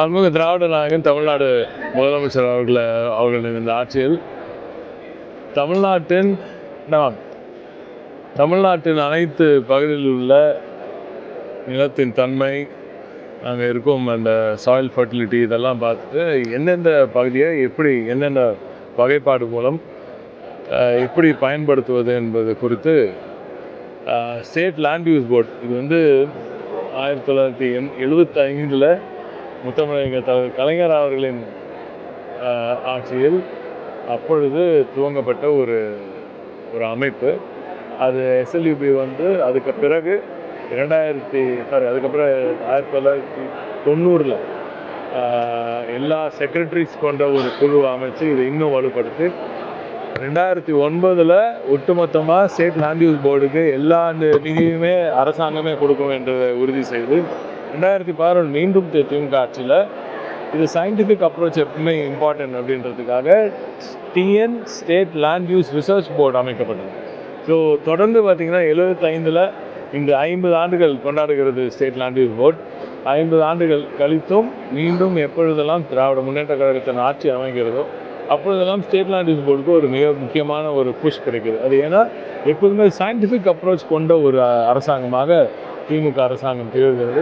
மாண்புமிகு திராவிட நாயகன் தமிழ்நாடு முதலமைச்சர் அவர்களை அவர்களின் இந்த ஆட்சியில் தமிழ்நாட்டின் நான் தமிழ்நாட்டின் அனைத்து பகுதியில் உள்ள நிலத்தின் தன்மை அங்கே இருக்கும் அந்த சாயில் ஃபர்டிலிட்டி இதெல்லாம் பார்த்துட்டு எந்தெந்த பகுதியை எப்படி என்னென்ன வகைப்பாடு மூலம் எப்படி பயன்படுத்துவது என்பது குறித்து ஸ்டேட் லேண்ட் யூஸ் போர்ட் இது வந்து ஆயிரத்தி தொள்ளாயிரத்தி எண் எழுபத்தி ஐந்தில் முத்தமிழக கலைஞர் அவர்களின் ஆட்சியில் அப்பொழுது துவங்கப்பட்ட ஒரு ஒரு அமைப்பு. அது எஸ்எல்யூபி வந்து அதுக்கு பிறகு இரண்டாயிரத்தி சாரி அதுக்கப்புறம் ஆயிரத்தி தொள்ளாயிரத்தி தொண்ணூறில் எல்லா செக்ரட்டரிஸ் கொண்ட ஒரு குழு அமைச்சு இதை இன்னும் வலுப்படுத்தி ரெண்டாயிரத்தி ஒன்பதில் ஒட்டுமொத்தமாக ஸ்டேட் லேண்ட் யூஸ் போர்டுக்கு எல்லா நிதியுமே அரசாங்கமே கொடுக்கும் என்று உறுதி செய்து ரெண்டாயிரத்தி பதினொன்று மீண்டும் திமுக ஆட்சியில் இது சயின்டிஃபிக் அப்ரோச் எப்பவுமே இம்பார்ட்டன்ட் அப்படின்றதுக்காக TN state land use research board அமைக்கப்பட்டது. ஸோ தொடர்ந்து பார்த்தீங்கன்னா எழுபத்தைந்தில் இந்த ஐம்பது ஆண்டுகள் கொண்டாடுகிறது ஸ்டேட் லேண்ட் யூஸ் போர்ட் ஐம்பது ஆண்டுகள் கழித்தும் மீண்டும் எப்பொழுதெல்லாம் திராவிட முன்னேற்ற கழகத்தின் ஆட்சி அமைகிறதோ அப்பொழுதெல்லாம் ஸ்டேட் லேண்ட் யூஸ் போர்டுக்கு ஒரு மிக முக்கியமான ஒரு புஷ் கிடைக்குது. அது ஏன்னா எப்போதுமே சயின்டிஃபிக் அப்ரோச் கொண்ட ஒரு அரசாங்கமாக திமுக அரசாங்கம் திகழ்கிறது.